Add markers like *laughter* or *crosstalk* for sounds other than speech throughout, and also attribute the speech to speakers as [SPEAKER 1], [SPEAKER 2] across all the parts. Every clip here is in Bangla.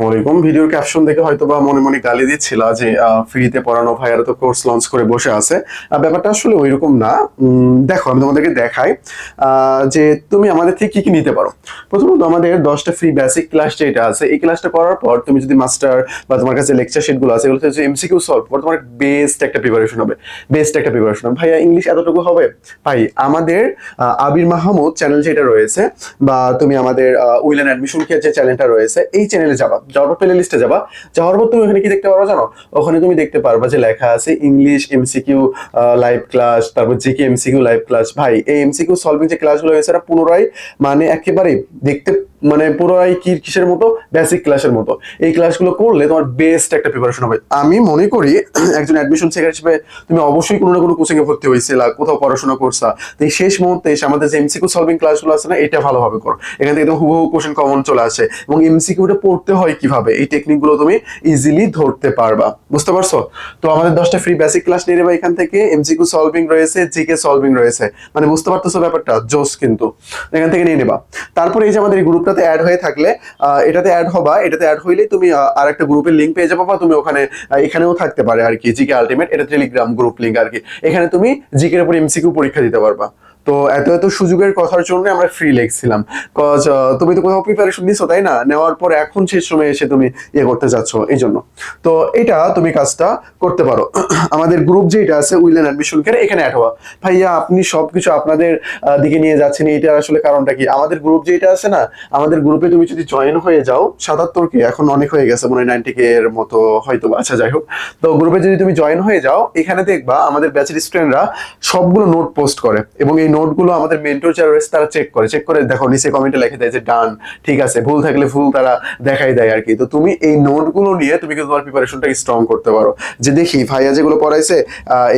[SPEAKER 1] ওয়ালাইকুম। ভিডিওর ক্যাপশন দেখে হয়তো বা মনে মনে গালি দিচ্ছিল যে ফ্রিতে পড়ানো ভাইয়ারা তো কোর্স লঞ্চ করে বসে আছে। ব্যাপারটা আসলে ওইরকম না। দেখো, আমি তোমাদেরকে দেখাই যে তুমি আমাদের থেকে কি কি নিতে পারো। প্রথমত আমাদের দশটা ফ্রি বেসিক ক্লাস যেটা আছে, এই ক্লাসটা করার পর তুমি যদি মাস্টার বা তোমার কাছে লেকচার শিটগুলো আছে, এগুলো যদি এমসিকিউ সলভ করো তোমার বেস্ট একটা প্রিপারেশন হবে। বেস্ট একটা প্রিপারেশন হবে। ভাইয়া ইংলিশ এতটুকু হবে? ভাই, আমাদের আবির মাহমুদ চ্যানেল যেটা রয়েছে, বা তুমি আমাদের উইলেন অ্যাডমিশন কেয়ার যে চ্যানেলটা রয়েছে, এই চ্যানেলে যাবা। যাওয়ার পর প্লে লিস্টে যাবা। যাওয়ার পর তুমি ওখানে কি দেখতে পারবা জানো? ওখানে তুমি দেখতে পারবা যে লেখা আছে ইংলিশ এমসিকিউ লাইভ ক্লাস তারপর জিকে এমসিকিউ লাইভ ক্লাস ভাই, এই এমসিকিউ সলভিং যে ক্লাসগুলো হয়েছে পুনরায় মানে একেবারে দেখতে মানে পুনরায় কি, কিসের মতো? বেসিক ক্লাসের মতো। এই ক্লাসগুলো করলে তোমার বেস্ট একটা প্রিপারেশন হবে। আমি মনে করি, *clears throat* একজন অ্যাডমিশন সেকার হিসেবে তুমি অবশ্যই কোনো না কোনো কোচিং এ ভর্তি হয়েছিলা কোথাও পড়াশোনা করছা। তো এই শেষ মুহূর্তে এসে আমাদের যে এমসিকিউ সলভিং ক্লাসগুলো আছে না, এটা ভালোভাবে করো। এখান থেকে একদম হুবহু কোশ্চেন কমন চলে আসে। এবং এমসিকিউটা পড়তে হয় কীভাবে? এই টেকনিকগুলো তুমি ইজিলি ধরতে পারবা। বুঝতে পারছ? তো আমাদের দশটা ফ্রি বেসিক ক্লাস নিয়ে নেবা এখান থেকে। এমসিকিউ সলভিং রয়েছে জিকে সলভিং রয়েছে। মানে বুঝতে পারতেছো ব্যাপারটা? জোস কিন্তু। এখান থেকে নিয়ে নেবা। তারপরে এই যে আমাদের এই গ্রুপটাতে অ্যাড হয়ে থাকলে এটাতে অ্যাড হবা, এটাতে অ্যাড হইলেই তুমি আর একটা গ্রুপের লিঙ্ক পেয়ে যাবা তুমি ওখানে এখানেও থাকতে পারে আর কি জিকে আলটিমেট এটা টেলিগ্রাম গ্রুপ লিঙ্ক আর কি। এখানে তুমি জিকের উপর এমসিকিউ পরীক্ষা দিতে পারবা। তো এত এত সুযোগের কথার জন্য আমরা ফ্রি লিখছিলাম কজ তুমি তো কোথাও প্রিপারেশন নিছো তাই না? নেওয়ার পর এখন শেষ সময় এসে তুমি ইয়ে করতে যাচ্ছ, এই জন্য। তো এটা তুমি কাজটা করতে পারো। *clears throat* আমাদের গ্রুপ যেটা আছে, উইলেন অ্যাডমিশন কেয়ার এখানে অ্যাড হওয়া। ভাইয়া, আপনি সবকিছু আপনাদের দিকে নিয়ে যাচ্ছেন এটা আসলে কারণটা কি? আমাদের গ্রুপ যেটা আছে না, আমাদের গ্রুপে তুমি যদি জয়েন হয়ে যাও, সাতাত্তর কে, এখন অনেক হয়ে গেছে, মনে হয় নাইনটি কে এর মতো হয়তো আচ্ছা যাই হোক। তো গ্রুপে যদি তুমি জয়েন হয়ে যাও, এখানে দেখবা আমাদের ব্যাচের স্টুডেন্টরা সবগুলো নোট পোস্ট করে এবং এই নোটগুলো আমাদের মেন্টর যারা রয়েছে তারা চেক করে। চেক করে দেখো, নিচে কমেন্টে লিখে দেয় যে ডান ঠিক আছে। ভুল থাকলে ভুল তারা দেখাই দেয় আর কি তো তুমি এই নোটগুলো নিয়ে তুমি কিন্তু তোমার প্রিপারেশনটাকে স্ট্রং করতে পারো। যে দেখি, ভাইয়া যেগুলো পড়াইছে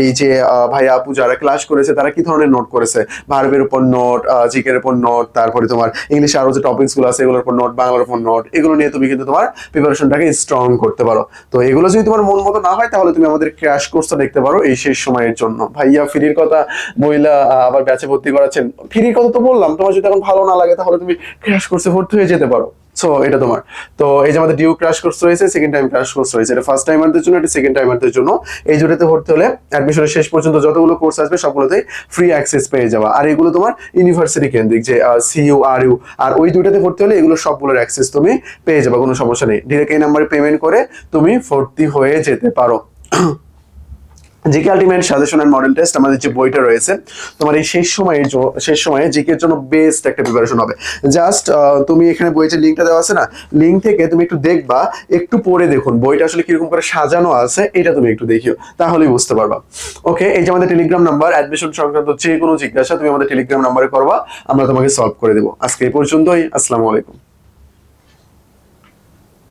[SPEAKER 1] এই যে ভাইয়া আপু যারা ক্লাস করেছে, তারা কি ধরনের নোট করেছে? ভার্বের উপর নোট জিকের উপর নোট তারপরে তোমার ইংলিশে আরও যে টপিকসগুলো আছে, এগুলোর উপর নোট বাংলার উপর নোট এগুলো নিয়ে তুমি কিন্তু তোমার প্রিপারেশনটাকে স্ট্রং করতে পারো। তো এগুলো যদি তোমার মন মতো না হয়, তাহলে তুমি আমাদের ক্র্যাশ কোর্সটা দেখতে পারো এই শেষ সময়ের জন্য। ভাইয়া ফ্রির কথা, মহিলা আবার ব্যাচে ভর্তি করাচ্ছেন। ফ্রির কথা তো বললাম, তোমার যদি এখন ভালো না লাগে তাহলে তুমি ক্র্যাশ কোর্সে ভর্তি হয়ে যেতে পারো। সো এটা তোমার। তো, এই যে আমাদের ডিউ ক্রাশ কোর্স রয়েছে সেকেন্ড টাইম ক্রাশ কোর্স রয়েছে। এটা ফার্স্ট টাইম টাইমারদের জন্য, এটা সেকেন্ড টাইমারদের জন্য। এই জুড়েতে ভর্তি হলে অ্যাডমিশনের শেষ পর্যন্ত যতগুলো কোর্স আসবে, সবগুলোতে ফ্রি অ্যাক্সেস পেয়ে যাওয়া আর এগুলো তোমার ইউনিভার্সিটি কেন্দ্রিক, যে সিইউ আর ইউ আর ওই দুইটাতে ভর্তি হলে এগুলো সবগুলোর অ্যাক্সেস তুমি পেয়ে যাবে, কোনো সমস্যা নেই। ডিরেক্ট এই নাম্বারে পেমেন্ট করে তুমি ভর্তি হয়ে যেতে পারো। GK ultimate suggestion model test আমাদের যে বইটা রয়েছে, তোমার এই শেষ সময়ে শেষ সময়ে জিকের জন্য বেস্ট একটা প্রিপারেশন হবে। জাস্ট তুমি এখানে বইয়ের লিঙ্কটা দেওয়া আছে না লিঙ্ক থেকে তুমি একটু দেখবা, একটু পড়ে দেখুন, বইটা আসলে কীরকম করে সাজানো আছে, এটা তুমি একটু দেখিও, তাহলেই বুঝতে পারবা। ওকে এই যে আমাদের টেলিগ্রাম নাম্বার অ্যাডমিশন সংক্রান্ত যে কোনো জিজ্ঞাসা তুমি আমাদের টেলিগ্রাম নাম্বারে করবা, আমরা তোমাকে সলভ করে দেবো। আজকে এই পর্যন্তই, আসসালামু আলাইকুম।